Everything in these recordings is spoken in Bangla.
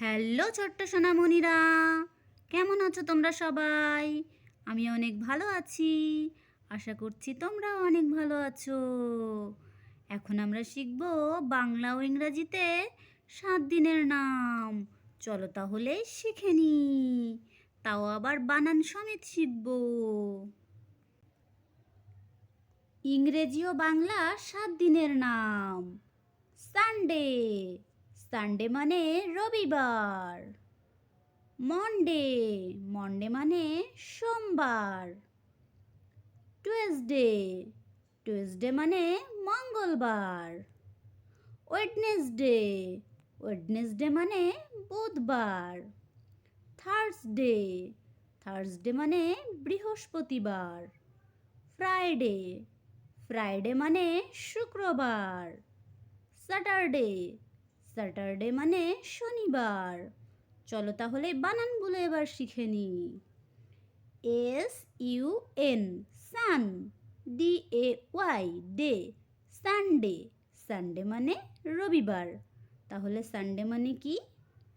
হ্যালো ছোট্ট সোনামণিরা, কেমন আছো তোমরা সবাই? আমি অনেক ভালো আছি, আশা করছি তোমরাও অনেক ভালো আছো। এখন আমরা শিখব বাংলা ও ইংরাজিতে সাত দিনের নাম। চলো তাহলে শিখে নি। তাও আবার বানান সমেত শিখব। ইংরেজি ও বাংলা সাত দিনের নাম। সানডে। সানডে মানে রবিবার। মন্ডে মন্ডে মানে সোমবার। টুয়েসডে টুয়েসডে মানে মঙ্গলবার। ওয়েডনেসডে ওয়েডনেসডে মানে বুধবার। থার্সডে থার্সডে মানে বৃহস্পতিবার। ফ্রাইডে ফ্রাইডে মানে শুক্রবার। স্যাটারডে স্যাটারডে মানে শনিবার। চলো তাহলে বানানগুলো এবার শিখে নি S U N, sun, D A Y, day, Sunday. Sunday মানে রবিবার। তাহলে সানডে মানে কি?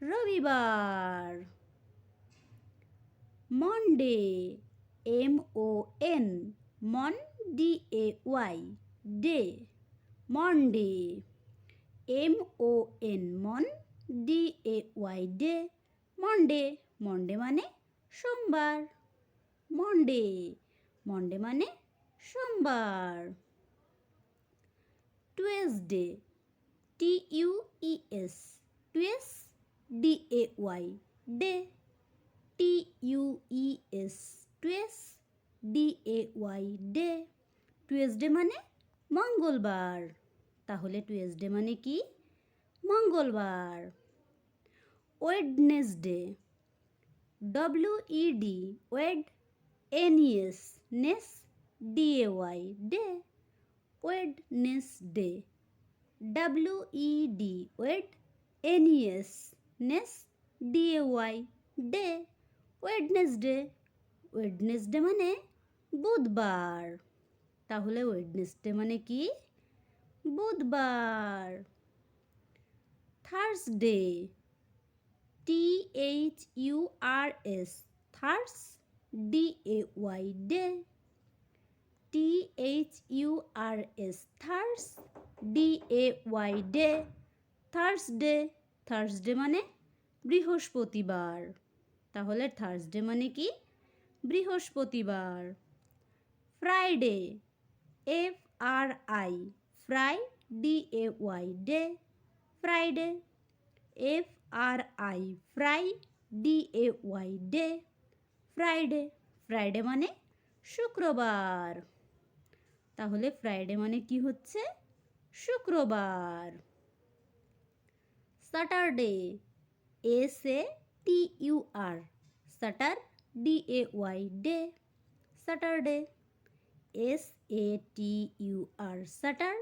রবিবার। Monday, M O N, mon, D A Y, day, Monday. M O N mon D A Y day Monday Monday মানে সোমবার। মন্ডে মন্ডে মানে সোমবার। Tuesday T U E S tues D A Y day T U E S tues D A Y day Tuesday মানে মঙ্গলবার। তাহলে টুয়েসডে মানে কি? মঙ্গলবার। Wednesday W E D wed N S nes D A Y day Wednesday W E D wed N S nes D A Y day Wednesday Wednesday মানে বুধবার। তাহলে ওয়েডনেসডে মানে কি? বুধবার। Thursday T H U R S thurs D A Y day T H U R S thurs D A Y day Thursday Thursday মানে বৃহস্পতিবার। তাহলে থার্সডে মানে কি? বৃহস্পতিবার। Friday F R I Fri D A Y day Friday F R I Fri D A Y day Friday Friday মানে শুক্রবার। তাহলে ফ্রাইডে মানে কি হচ্ছে? শুক্রবার। Saturday S A T U R Satur D A Y day Saturday S A T U R Satur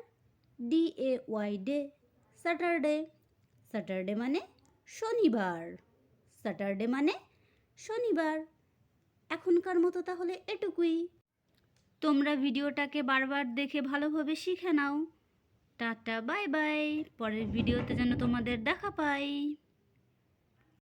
D A Y day Saturday Saturday মানে শনিবার। স্যাটারডে মানে শনিবার। এখনকার মতো তাহলে এটুকুই। তোমরা ভিডিওটাকে বারবার দেখে ভালোভাবে শিখে নাও। Tata, bye bye. পরের ভিডিওতে যেন তোমাদের দেখা পাই।